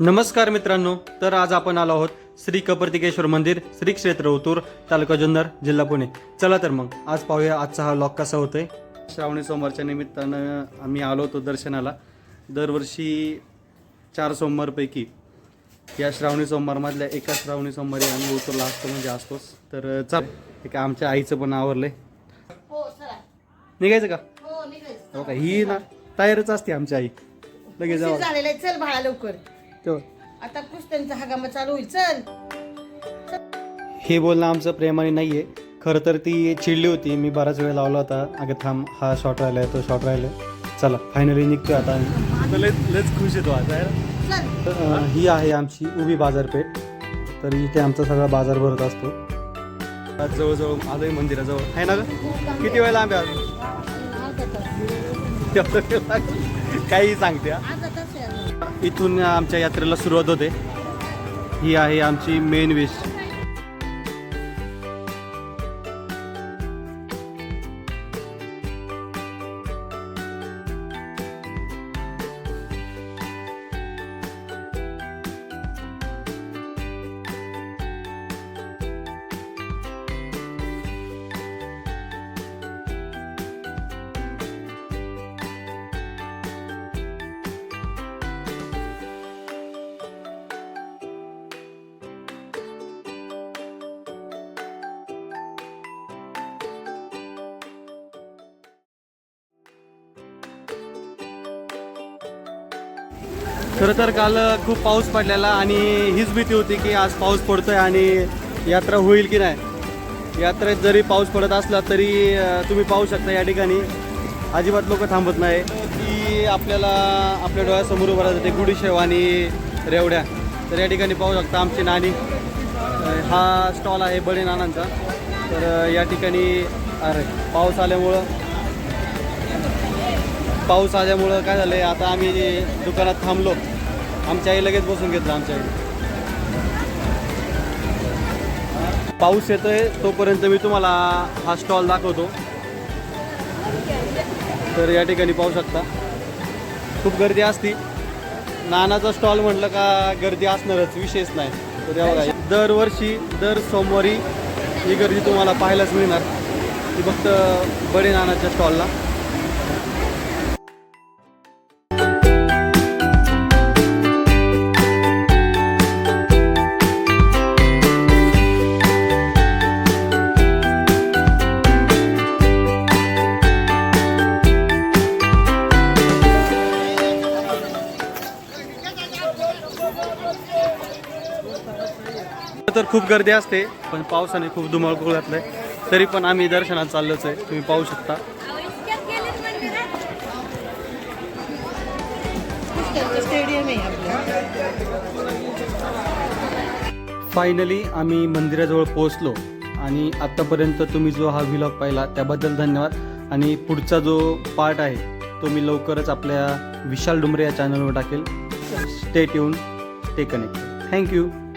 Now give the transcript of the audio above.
नमस्कार मित्रांनो तर आज आपण आलो आहोत श्री कपर्तिकेश्वर मंदिर श्री क्षेत्र ओतूर तालुका जुन्नर जिल्हा पुणे. चला तर मग आज पाहूया आजचा हा लॉक कसा होतोय. श्रावणी सोमवारच्या निमित्तानं आम्ही आलो होतो दर्शनाला. दरवर्षी चार सोमवारपैकी या श्रावणी सोमवारमधल्या एका श्रावणी सोमवारी आम्ही ओतूरला असतो म्हणजे असतोच तर चल एक आमच्या आईचं पण आवरलंय. हो चला. निघायचं का? हो निघायचं. हो का? ही ना तयारच असते आमची आई. लगेच चल बाळा लवकर. तेव्हा आता कुस्त्यांचा हगामा चालू होईल. चल. हे बोलणं आमचं प्रेमाने नाही आहे खरं तर ती चिडली होती. मी बराच वेळ लावला होता. अगं थांब हा शॉट राहिलाय तो शॉट राहिलाय. चला फायनली निघतोय आता आम्ही. लयच खुश येतो आता चल. तर, अं, ही आहे आमची उभी बाजारपेठ. तर इथे आमचा सगळा बाजार भरत असतो. आज जवळजवळ आलोय मंदिराजवळ आहे ना ग? किती वेळ लांब आहे अजून? तेवढं वेळ लागेल. काही सांगते हा. इथून आमच्या यात्रेला सुरुवात होते. ही आहे आमची मेन विश खरं तर काल खूप पाऊस पडलेला आणि हीच भीती होती की आज पाऊस पडतोय आणि यात्रा होईल की नाही. यात्रेत जरी पाऊस पडत असला तरी तुम्ही पाहू शकता या ठिकाणी. अजिबात लोक थांबत नाही. की आपल्याला आपल्या डोळ्यासमोर उभं जाते गुढीशेव आणि रेवड्या. तर या ठिकाणी पाहू शकता आमची नानी हा स्टॉल आहे बडे नानांचा. तर या ठिकाणी अरे पाऊस आल्यामुळं पाऊस आल्यामुळं काय झालं आहे आता आम्ही दुकानात थांबलो आमच्या आई लगेच बसून घेतलं आमच्या आई. पाऊस येतोय तोपर्यंत मी तुम्हाला हा स्टॉल दाखवतो. तर या ठिकाणी पाहू शकता. खूप गर्दी असती. नानाचा स्टॉल म्हटलं का गर्दी असणारच विशेष नाही. तर या बघा दरवर्षी दर सोमवारी ही गर्दी तुम्हाला पाहायलाच मिळणार. ती फक्त बडे नानाच्या स्टॉलला तर खूप गर्दी असते पण पावसाने खूप धुमाकूळ घातलंय. तरी पण आम्ही दर्शनात चाललोच आहे. तुम्ही पाहू शकता. फायनली आम्ही मंदिराजवळ पोहोचलो. आणि आत्तापर्यंत तुम्ही जो हा व्हिलॉग पाहिला त्याबद्दल धन्यवाद. आणि पुढचा जो पार्ट आहे तो मी लवकरच आपल्या विशाल डुमरे या चॅनलवर टाकेल. स्टेट येऊन stay connected. Thank you.